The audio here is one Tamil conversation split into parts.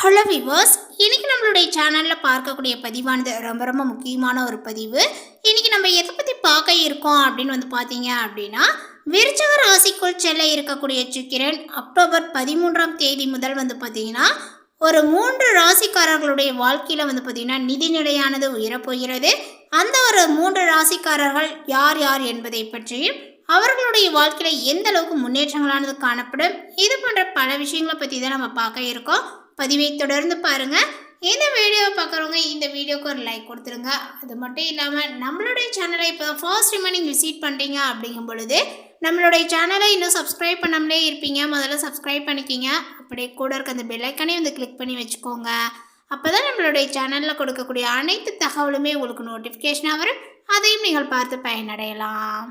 ஹலோ விவர்ஸ் இன்றைக்கி நம்மளுடைய சேனலில் பார்க்கக்கூடிய பதிவானது ரொம்ப ரொம்ப முக்கியமான ஒரு பதிவு. இன்றைக்கி நம்ம எதை பற்றி பார்க்க இருக்கோம் அப்படின்னு வந்து பார்த்தீங்க அப்படின்னா விருச்சக ராசிக்குள் செல்ல இருக்கக்கூடிய சுக்கிரன் அக்டோபர் பதிமூன்றாம் தேதி முதல் வந்து பார்த்தீங்கன்னா ஒரு மூன்று ராசிக்காரர்களுடைய வாழ்க்கையில் வந்து பார்த்திங்கன்னா நிதிநிலையானது உயரப்போகிறது. அந்த ஒரு மூன்று ராசிக்காரர்கள் யார் யார் என்பதை பற்றியும் அவர்களுடைய வாழ்க்கையில் எந்த அளவுக்கு முன்னேற்றங்களானது காணப்படும் இது போன்ற பல விஷயங்களை பற்றி தான் நம்ம பார்க்க இருக்கோம். பதிவை தொடர்ந்து பாருங்கள் இந்த வீடியோவை பார்க்குறவங்க இந்த வீடியோக்கு ஒரு லைக் கொடுத்துருங்க. அது மட்டும் இல்லாமல் நம்மளுடைய சேனலை இப்போ ஃபர்ஸ்ட் டைமாக நீங்கள் விசிட் பண்ணுறீங்க அப்படிங்கும் பொழுது நம்மளுடைய சேனலை இன்னும் சப்ஸ்கிரைப் பண்ணாமலே இருப்பீங்க. முதல்ல சப்ஸ்கிரைப் பண்ணிக்கிங்க. அப்படியே கூட இருக்க அந்த பெல்லைக்கானே வந்து கிளிக் பண்ணி வச்சுக்கோங்க. அப்போ தான் நம்மளுடைய சேனலில் கொடுக்கக்கூடிய அனைத்து தகவலுமே உங்களுக்கு நோட்டிஃபிகேஷனாக வரும். அதையும் நீங்கள் பார்த்து பயனடையலாம்.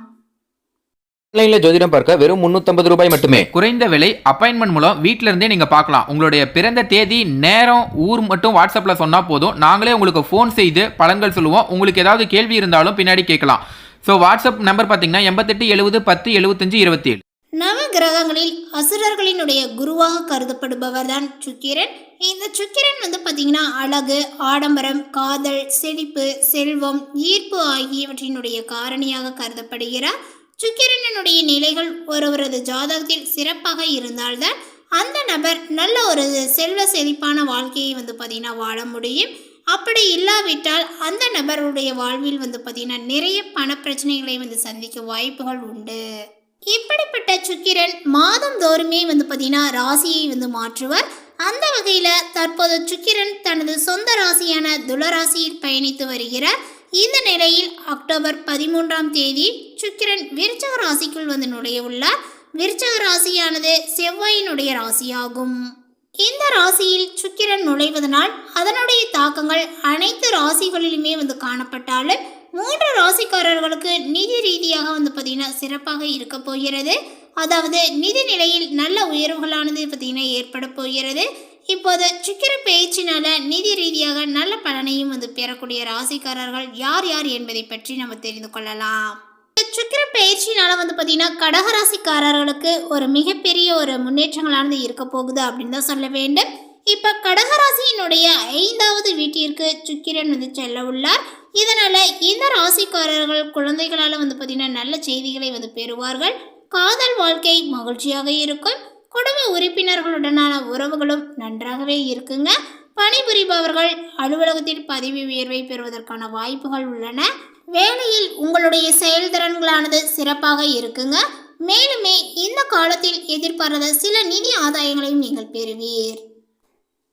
ஆன்லைன்ல ஜோதிடம் பார்க்க வெறும் 350 ரூபாய் மட்டுமே. குறைந்த விலை அப்பாயின்மெண்ட் மூலம் வீட்டில இருந்தே நீங்க பார்க்கலாம். உங்களுடைய பிறந்த தேதி நேரம் ஊர் மட்டும் வாட்ஸ்அப்ல சொன்னா போதும். நாங்களே உங்களுக்கு ஃபோன் செய்து பலன்கள் சொல்லுவோம். உங்களுக்கு ஏதாவது கேள்வி இருந்தாலும் பின்னாடி கேட்கலாம். ஸோ வாட்ஸ்அப் நம்பர் பார்த்தீங்கன்னா எண்பத்தெட்டு எழுபது பத்து எழுபத்தஞ்சு இருபத்தி ஏழு நவ கிரகங்களில் அசுரர்களினுடைய குருவாக கருதப்படுபவர் தான் சுக்கிரன். இந்த சுக்கிரன் வந்து பார்த்தீங்கன்னா அழகு ஆடம்பரம் காதல் செழிப்பு செல்வம் ஈர்ப்பு ஆகியவற்றினுடைய காரணியாக கருதப்படுகிறார். சுக்கிரனுடைய நிலைகள் ஒருவரது ஜாதகத்தில் சிறப்பாக இருந்தால்தான் அந்த நபர் நல்ல ஒரு செல்வ செழிப்பான வாழ்க்கையை வந்து பார்த்தீங்கன்னா வாழ முடியும். அப்படி இல்லாவிட்டால் அந்த நபருடைய வாழ்வில் வந்து பார்த்தீங்கன்னா நிறைய பண பிரச்சனைகளை வந்து சந்திக்க வாய்ப்புகள் உண்டு. இப்படிப்பட்ட சுக்கிரன் மாதம் தோறுமே வந்து பார்த்தீங்கன்னா ராசியை வந்து மாற்றுவர். அந்த வகையில் தற்போது சுக்கிரன் தனது சொந்த ராசியான துளராசியில் பயணித்து வருகிறார். இந்த நிலையில் அக்டோபர் பதிமூன்றாம் தேதி சுக்கிரன் விருச்சக ராசிக்குள் வந்து நுழைய உள்ளார் விருச்சக ராசியானது செவ்வாயினுடைய ராசியாகும். இந்த ராசியில் சுக்கிரன் நுழைவதனால் அதனுடைய தாக்கங்கள் அனைத்து ராசிகளிலுமே வந்து காணப்பட்டாலும் மூன்று ராசிக்காரர்களுக்கு நிதி ரீதியாக வந்து பார்த்தீங்கன்னா சிறப்பாக இருக்க போகிறது. அதாவது நிதி நிலையில் நல்ல உயர்வுகளானது பார்த்தீங்கன்னா ஏற்பட போகிறது. இப்போது சுக்கிர பேச்சினால நிதி ரீதியாக நல்ல பலனையும் வந்து பெறக்கூடிய ராசிக்காரர்கள் யார் யார் என்பதை பற்றி நம்ம தெரிந்து கொள்ளலாம். இந்த சுக்கிர பயிற்சினால வந்து பார்த்தீங்கன்னா கடகராசிக்காரர்களுக்கு ஒரு மிகப்பெரிய ஒரு முன்னேற்றங்களானது இருக்க போகுது அப்படின்னு தான் சொல்ல வேண்டும். இப்போ கடகராசியினுடைய ஐந்தாவது வீட்டிற்கு சுக்கிரன் வந்து செல்ல உள்ளார். இதனால இந்த ராசிக்காரர்கள் குழந்தைகளால் வந்து பார்த்தீங்கன்னா நல்ல செய்திகளை வந்து பெறுவார்கள். காதல் வாழ்க்கை மகிழ்ச்சியாக இருக்கும். குடும்ப உறுப்பினர்களுடனான உறவுகளும் நன்றாகவே இருக்குங்க. பணிபுரிபவர்கள் அலுவலகத்தில் பதவி உயர்வை பெறுவதற்கான வாய்ப்புகள் உள்ளன. வேலையில் உங்களுடைய செயல்திறன்களானது சிறப்பாக இருக்குங்க. மேலுமே இந்த காலத்தில் எதிர்பாராத சில நிதி ஆதாயங்களையும் நீங்கள் பெறுவீர்.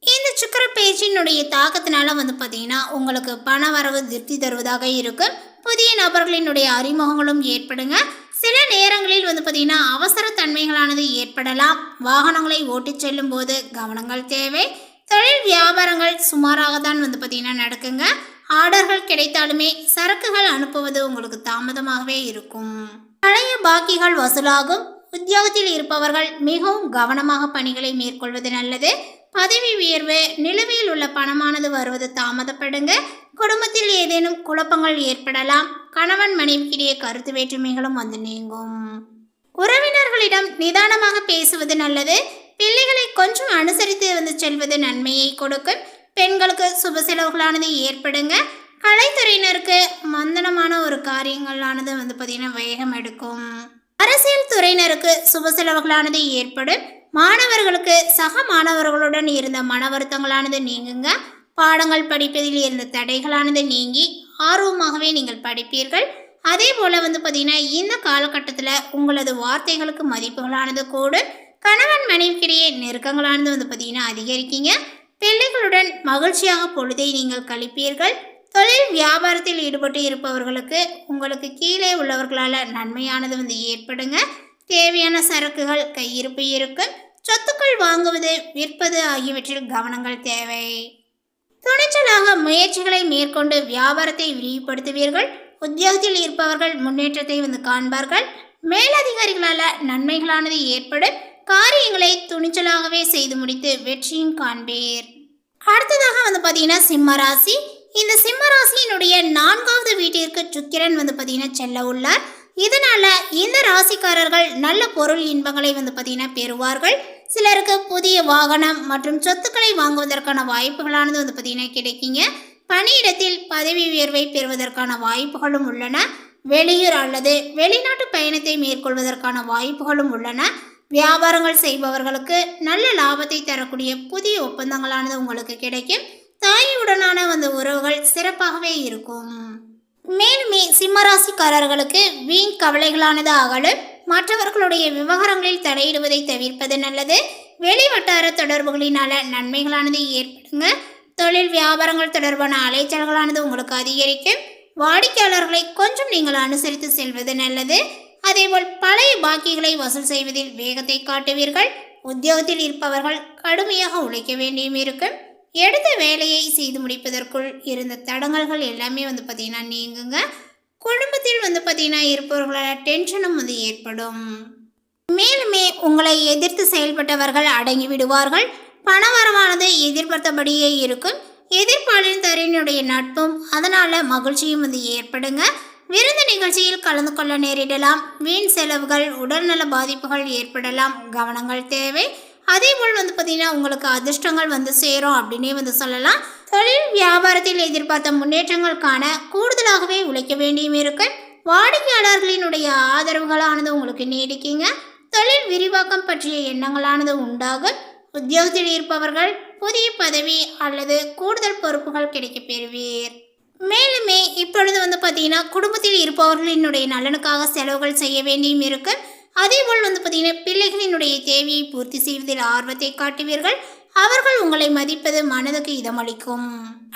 இந்த சுக்கர பேச்சினுடைய தாக்கத்தினால வந்து பார்த்தீங்கன்னா உங்களுக்கு பண வரவு திருப்தி தருவதாக இருக்கும். புதிய நபர்களினுடைய அறிமுகங்களும் ஏற்படுங்க. சில நேரங்களில் வந்து பார்த்தீங்கன்னா அவசர தன்மைகளானது ஏற்படலாம். வாகனங்களை ஓட்டிச் செல்லும் போது கவனங்கள் தேவை. தொழில் வியாபாரங்கள் சுமாராக தான் வந்து பார்த்தீங்கன்னா நடக்குங்க. ஆர்டர்கள் கிடைத்தாலுமே சரக்குகள் அனுப்புவது உங்களுக்கு தாமதமாகவே இருக்கும். பழைய பாக்கிகள் வசூலாகும். உத்தியோகத்தில் இருப்பவர்கள் மிகவும் கவனமாக பணிகளை மேற்கொள்வது நல்லது. பதவி உயர்வு நிலுவையில் உள்ள பணமானது வருவது தாமதப்படுங்க. குடும்பத்தில் ஏதேனும் குழப்பங்கள் ஏற்படலாம். கணவன் மனைவிக்கிடையே கருத்து வேற்றுமைகளும் வந்து நீங்கும். உறவினர்களிடம் நிதானமாக பேசுவது நல்லது. பிள்ளைகளை கொஞ்சம் அனுசரித்து வந்து செல்வது நன்மையை கொடுக்கும். பெண்களுக்கு சுப செலவுகளானது ஏற்படுங்க. கலைத்துறையினருக்கு மந்தனமான ஒரு காரியங்களானது வந்து பார்த்திங்கன்னா வேகம் எடுக்கும். அரசியல் துறையினருக்கு சுப செலவுகளானது ஏற்படும். மாணவர்களுக்கு சக மாணவர்களுடன் இருந்த மன வருத்தங்களானது நீங்குங்க. பாடங்கள் படிப்பதில் இருந்த தடைகளானது நீங்கி ஆர்வமாகவே நீங்கள் படிப்பீர்கள். அதே போல் வந்து பார்த்தீங்கன்னா இந்த காலகட்டத்தில் உங்களது வார்த்தைகளுக்கு மதிப்புகளானது கூடும். கணவன் மனைவிக்கிடையே நெருக்கங்களானது வந்து பார்த்தீங்கன்னா அதிகரிக்கீங்க. பிள்ளைகளுடன் மகிழ்ச்சியாக பொழுதை நீங்கள் கழிப்பீர்கள். தொழில் வியாபாரத்தில் ஈடுபட்டு இருப்பவர்களுக்கு உங்களுக்கு கீழே உள்ளவர்களால் நன்மையானது வந்து ஏற்படுங்க. தேவையான சரக்குகள் கையிருப்பு இருக்கும் சொத்துக்கள் வாங்குவது விற்பது ஆகியவற்றில் கவனங்கள் தேவை. துணிச்சலாக முயற்சிகளை மேற்கொண்டு வியாபாரத்தை விரிவுபடுத்துவீர்கள். உத்தியோகத்தில் இருப்பவர்கள் முன்னேற்றத்தை வந்து காண்பார்கள். மேலதிகாரிகளால் நன்மைகளானது ஏற்படும். காரியங்களை துணிச்சலாகவே செய்து முடித்து வெற்றியும் காண்பீர். அடுத்ததாக வந்து பார்த்தீங்கன்னா சிம்ம ராசி. இந்த சிம்ம ராசியினுடைய நான்காவது வீட்டிற்கு சுக்கிரன் வந்து பார்த்தீங்கன்னா செல்ல உள்ளார். இதனால இந்த ராசிக்காரர்கள் நல்ல பொருள் இன்பங்களை வந்து பார்த்தீங்கன்னா பெறுவார்கள். சிலருக்கு புதிய வாகனம் மற்றும் சொத்துக்களை வாங்குவதற்கான வாய்ப்புகளானது வந்து பார்த்தீங்கன்னா கிடைக்குங்க. பணியிடத்தில் பதவி உயர்வை பெறுவதற்கான வாய்ப்புகளும் உள்ளன. வெளியூர் அல்லது வெளிநாட்டு பயணத்தை மேற்கொள்வதற்கான வாய்ப்புகளும் உள்ளன. வியாபாரங்கள் செய்பவர்களுக்கு நல்ல லாபத்தை தரக்கூடிய புதிய ஒப்பந்தங்களானது உங்களுக்கு கிடைக்கும். தாயுடனான அந்த உறவுகள் சிறப்பாகவே இருக்கும். மேலுமே சிம்மராசிக்காரர்களுக்கு வீண் கவலைகளானது அகலும் மற்றவர்களுடைய விவகாரங்களில் தலையிடுவதை தவிர்ப்பது நல்லது. வெளி வட்டார தொடர்புகளினால நன்மைகளானது ஏற்படுங்க. தொழில் வியாபாரங்கள் தொடர்பான அலைச்சல்களானது உங்களுக்கு அதிகரிக்கும். வாடிக்கையாளர்களை கொஞ்சம் நீங்கள் அனுசரித்து செல்வது நல்லது. அதேபோல் பழைய பாக்கிகளை வசூல் செய்வதில் வேகத்தை காட்டுவீர்கள். உத்தியோகத்தில் இருப்பவர்கள் கடுமையாக உழைக்க வேண்டியும் இருக்கும். எடுத்த வேலையை செய்து முடிப்பதற்குள் இருந்த தடங்கல்கள் எல்லாமே வந்து பார்த்திங்கன்னா நீங்குங்க. குடும்பத்தில் வந்து பார்த்திங்கன்னா இருப்பவர்களால் டென்ஷனும் வந்து ஏற்படும். மேலுமே உங்களை எதிர்த்து செயல்பட்டவர்கள் அடங்கி விடுவார்கள். பணவரவானது எதிர்பார்த்தபடியே இருக்கும். எதிர்பாளின் தரையினுடைய நட்பும் அதனால் மகிழ்ச்சியும் வந்து ஏற்படுங்க. விருந்து நிகழ்ச்சியில் கலந்து கொள்ள நேரிடலாம். வீண் செலவுகள் உடல்நல பாதிப்புகள் ஏற்படலாம். கவனங்கள் தேவை. அதேபோல் வந்து பார்த்தீங்கன்னா உங்களுக்கு அதிர்ஷ்டங்கள் வந்து சேரும் அப்படின்னே வந்து சொல்லலாம். தொழில் வியாபாரத்தில் எதிர்பார்த்த முன்னேற்றங்களுக்கான கூடுதலாகவே உழைக்க வேண்டியும் இருக்கு. வாடிக்கையாளர்களினுடைய ஆதரவுகளானது உங்களுக்கு நீடிக்குங்க. தொழில் விரிவாக்கம் பற்றிய எண்ணங்களானது உண்டாகும். உத்தியோகத்தில் இருப்பவர்கள் புதிய பதவி அல்லது கூடுதல் பொறுப்புகள் கிடைக்கப் பெறுவீர். மேலுமே இப்பொழுது வந்து பார்த்தீங்கன்னா குடும்பத்தில் இருப்பவர்களினுடைய நலனுக்காக செலவுகள் செய்ய வேண்டியும் இருக்குது அதேபோல் வந்து பார்த்தீங்கன்னா பிள்ளைகளினுடைய தேவையை பூர்த்தி செய்வதில் ஆர்வத்தை காட்டுவீர்கள். அவர்கள் உங்களை மதிப்பது மனதுக்கு இதமளிக்கும்.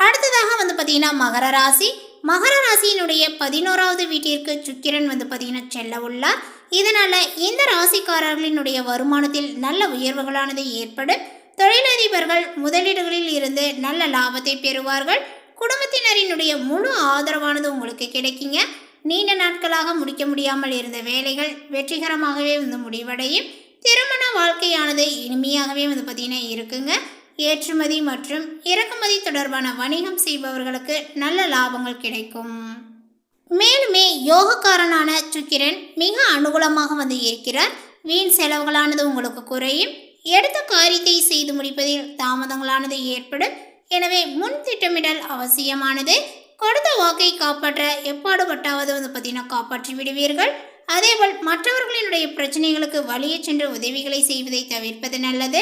அடுத்ததாக வந்து பார்த்தீங்கன்னா மகர ராசி. மகர ராசியினுடைய பதினோராவது வீட்டிற்கு சுக்கிரன் வந்து பார்த்தீங்கன்னா செல்ல உள்ளார். இதனால் இந்த ராசிக்காரர்களினுடைய வருமானத்தில் நல்ல உயர்வுகளானது ஏற்படும். தொழிலதிபர்கள் முதலீடுகளில் இருந்து நல்ல லாபத்தை பெறுவார்கள். குடும்பத்தினரினுடைய முழு ஆதரவானது உங்களுக்கு கிடைக்குங்க. நீண்ட நாட்களாக முடிக்க முடியாமல் இருந்த வேலைகள் வெற்றிகரமாகவே வந்து முடிவடையும். திருமண வாழ்க்கையானது இனிமையாகவே வந்து பார்த்திங்கன்னா இருக்குங்க. ஏற்றுமதி மற்றும் இறக்குமதி தொடர்பான வணிகம் செய்பவர்களுக்கு நல்ல லாபங்கள் கிடைக்கும். மேலுமே யோகக்காரனான சுக்கிரன் மிக அனுகூலமாக வந்து இருக்கிறார். வீண் செலவுகளானது உங்களுக்கு குறையும். எடுத்த காரியத்தை செய்து முடிப்பதில் தாமதங்களானது ஏற்படும். எனவே முன் திட்டமிடல் அவசியமானது. கொடுத்த வாக்கை காப்பாற்ற எப்பாடுபட்டாவது வந்து பார்த்தீங்கன்னா காப்பாற்றி விடுவீர்கள். அதேபோல் மற்றவர்களினுடைய பிரச்சனைகளுக்கு வழியே சென்று உதவிகளை செய்வதை தவிர்ப்பது நல்லது.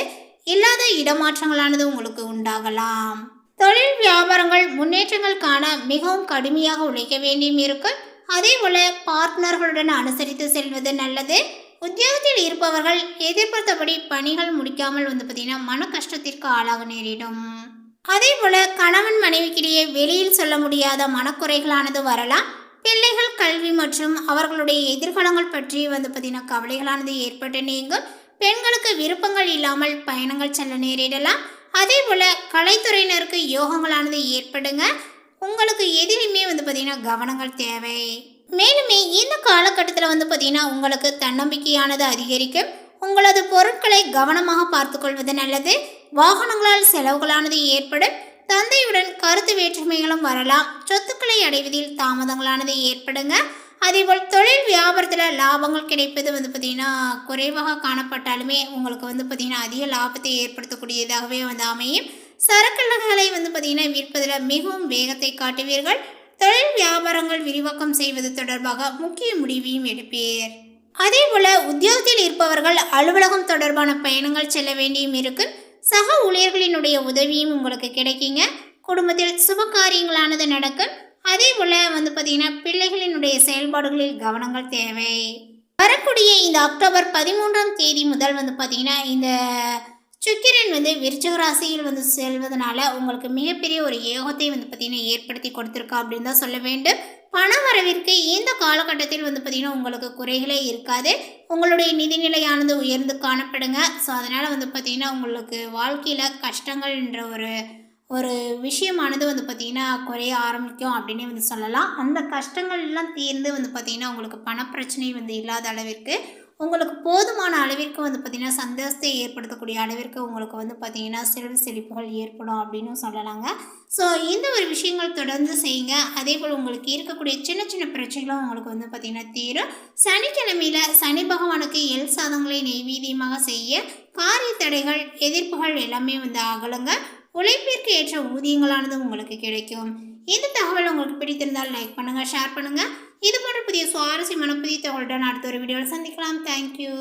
இல்லாத இடமாற்றங்களானது உங்களுக்கு உண்டாகலாம். தொழில் வியாபாரங்கள் முன்னேற்றங்கள் காண மிகவும் கடுமையாக உழைக்க வேண்டியும் இருக்கும். அதே போல பார்ட்னர்களுடன் அனுசரித்து செல்வது நல்லது. உத்தியோகத்தில் இருப்பவர்கள் எதிர்பார்த்தபடி பணிகள் முடிக்காமல் வந்து பார்த்தீங்கன்னா மன கஷ்டத்திற்கு ஆளாக நேரிடும். அதே போல கணவன் மனைவிக்கிடையே வெளியில் சொல்ல முடியாத மனக்குறைகளானது வரலாம். பிள்ளைகள் கல்வி மற்றும் அவர்களுடைய எதிர்காலங்கள் பற்றி வந்து பார்த்தீங்கன்னா கவலைகளானது ஏற்பட்டு நீங்கும். பெண்களுக்கு விருப்பங்கள் இல்லாமல் பயணங்கள் செல்ல நேரிடலாம். அதே போல கலைத்துறையினருக்கு யோகங்களானது ஏற்படுங்க. உங்களுக்கு எதிலுமே வந்து பார்த்தீங்கன்னா கவனங்கள் தேவை. மேலுமே இந்த காலகட்டத்தில் வந்து பார்த்தீங்கன்னா உங்களுக்கு தன்னம்பிக்கையானது அதிகரிக்கும். உங்களது பொருட்களை கவனமாக பார்த்துக்கொள்வது நல்லது. வாகனங்களால் செலவுகளானது ஏற்படும். தந்தையுடன் கருத்து வேற்றுமைகளும் வரலாம். சொத்துக்களை அடைவதில் தாமதங்களானது ஏற்படுங்க. அதேபோல் தொழில் வியாபாரத்தில் லாபங்கள் கிடைப்பது வந்து பார்த்திங்கன்னா குறைவாக காணப்பட்டாலுமே உங்களுக்கு வந்து பார்த்திங்கன்னா அதிக லாபத்தை ஏற்படுத்தக்கூடியதாகவே வந்து அமையும். சரக்குகளை வந்து பார்த்திங்கன்னா விற்பதில் மிகவும் வேகத்தை காட்டுவீர்கள். தொழில் வியாபாரங்கள் விரிவாக்கம் செய்வது தொடர்பாக முக்கிய முடிவையும் எடுப்பீர். அதே போல் உத்தியோகத்தில் இருப்பவர்கள் அலுவலகம் தொடர்பான பயணங்கள் செல்ல வேண்டியும் இருக்கும் சக ஊழியர்களினுடைய உதவியும் உங்களுக்கு கிடைக்குங்க. குடும்பத்தில் சுப காரியங்களானது நடக்கும். அதே போல் வந்து பார்த்தீங்கன்னா பிள்ளைகளினுடைய செயல்பாடுகளில் கவனங்கள் தேவை. வரக்கூடிய இந்த அக்டோபர் பதிமூன்றாம் தேதி முதல் வந்து பார்த்தீங்கன்னா இந்த சுக்கிரன் வந்து விருச்சக ராசியில் வந்து செல்வதனால உங்களுக்கு மிகப்பெரிய ஒரு ஏகத்தை வந்து பார்த்திங்கன்னா ஏற்படுத்தி கொடுத்துருக்கா அப்படின்னு தான் சொல்ல வேண்டும். பண வரவிற்கு இந்த காலகட்டத்தில் வந்து பார்த்திங்கன்னா உங்களுக்கு குறைகளே இருக்காது. உங்களுடைய நிதிநிலையானது உயர்ந்து காணப்படுங்க. ஸோ அதனால் வந்து பார்த்திங்கன்னா உங்களுக்கு வாழ்க்கையில் கஷ்டங்கள்ன்ற ஒரு ஒரு விஷயமானது வந்து பார்த்திங்கன்னா குறைய ஆரம்பிக்கும் அப்படின்னே வந்து சொல்லலாம். அந்த கஷ்டங்கள்லாம் தீர்ந்து வந்து பார்த்திங்கன்னா உங்களுக்கு பணப்பிரச்சனை வந்து இல்லாத அளவிற்கு உங்களுக்கு போதுமான அளவிற்கு வந்து பார்த்திங்கன்னா சந்தோஷத்தை ஏற்படுத்தக்கூடிய அளவிற்கு உங்களுக்கு வந்து பார்த்திங்கன்னா சிறு செழிப்புகள் ஏற்படும் அப்படின்னு சொல்லலாங்க. ஸோ இந்த ஒரு விஷயங்கள் தொடர்ந்து செய்யுங்க. அதே போல் உங்களுக்கு இருக்கக்கூடிய சின்ன சின்ன பிரச்சனைகளும் உங்களுக்கு வந்து பார்த்திங்கன்னா தீரும். சனிக்கிழமையில் சனி பகவானுக்கு எல் சாதங்களை நெய்வீதியமாக செய்ய காரிய தடைகள் எதிர்ப்புகள் எல்லாமே வந்து அகலுங்க. உழைப்பிற்கு ஏற்ற ஊதியங்களானது உங்களுக்கு கிடைக்கும். இந்த தகவல் உங்களுக்கு பிடித்திருந்தால் லைக் பண்ணுங்கள் ஷேர் பண்ணுங்கள் இது போன்ற புதிய சுவாரஸ்யமான புதிய தகவலுடன் அடுத்த ஒரு வீடியோவில் சந்திக்கலாம். தேங்க்யூ